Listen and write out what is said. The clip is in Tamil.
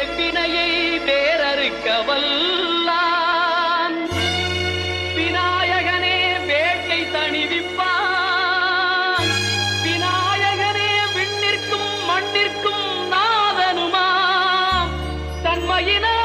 வெப்பினையை வேறறுக்க வல்லான் விநாயகனே வேட்டை தணிவிப்பான். விநாயகனே விண்ணிற்கும் மண்ணிற்கும் நாதனுமாம். தன்மையின